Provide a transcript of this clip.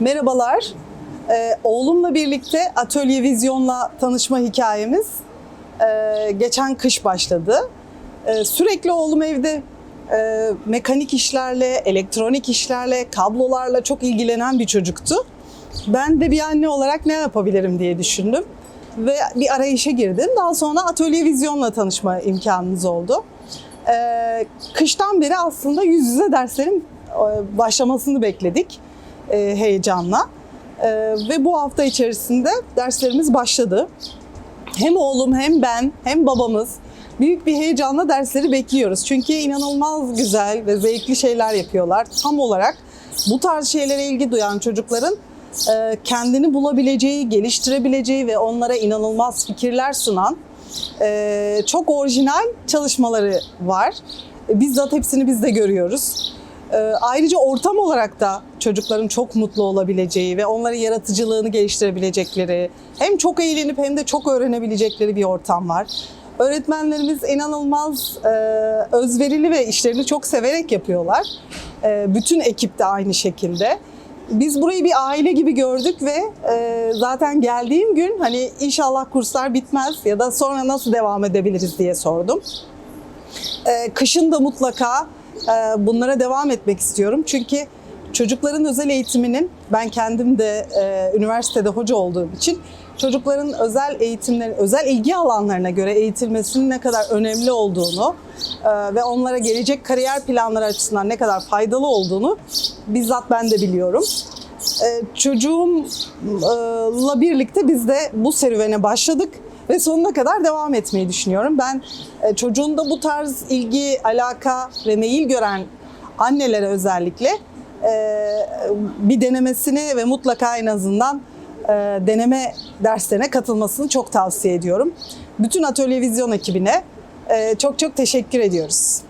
Merhabalar. Ee, oğlumla birlikte Atölye Vizyon'la tanışma hikayemiz e, geçen kış başladı. Ee, sürekli oğlum evde e, mekanik işlerle, elektronik işlerle, kablolarla çok ilgilenen bir çocuktu. Ben de bir anne olarak ne yapabilirim diye düşündüm ve bir arayışa girdim. Daha sonra Atölye Vizyon'la tanışma imkanımız oldu. Ee, kıştan beri aslında yüz yüze derslerin e, başlamasını bekledik e, heyecanla. E, ve bu hafta içerisinde derslerimiz başladı. Hem oğlum hem ben hem babamız büyük bir heyecanla dersleri bekliyoruz. Çünkü inanılmaz güzel ve zevkli şeyler yapıyorlar. Tam olarak bu tarz şeylere ilgi duyan çocukların e, kendini bulabileceği, geliştirebileceği ve onlara inanılmaz fikirler sunan e, çok orijinal çalışmaları var. E, Bizzat hepsini biz de görüyoruz. E, Ayrıca ortam olarak da çocukların çok mutlu olabileceği ve onların yaratıcılığını geliştirebilecekleri, hem çok eğlenip hem de çok öğrenebilecekleri bir ortam var. Öğretmenlerimiz inanılmaz e, özverili ve işlerini çok severek yapıyorlar. E, bütün ekip de aynı şekilde. Biz burayı bir aile gibi gördük ve e, zaten geldiğim gün hani inşallah kurslar bitmez ya da sonra nasıl devam edebiliriz diye sordum. E, kışın da mutlaka bunlara devam etmek istiyorum. Çünkü çocukların özel eğitiminin ben kendim de e, üniversitede hoca olduğum için çocukların özel eğitimleri, özel ilgi alanlarına göre eğitilmesinin ne kadar önemli olduğunu e, ve onlara gelecek kariyer planları açısından ne kadar faydalı olduğunu bizzat ben de biliyorum. E, çocuğumla birlikte biz de bu serüvene başladık ve sonuna kadar devam etmeyi düşünüyorum. Ben e, çocuğunda bu tarz ilgi, alaka ve meyil gören annelere özellikle e, bir denemesini ve mutlaka en azından e, deneme derslerine katılmasını çok tavsiye ediyorum. Bütün Atölye Vizyon ekibine çok çok teşekkür ediyoruz.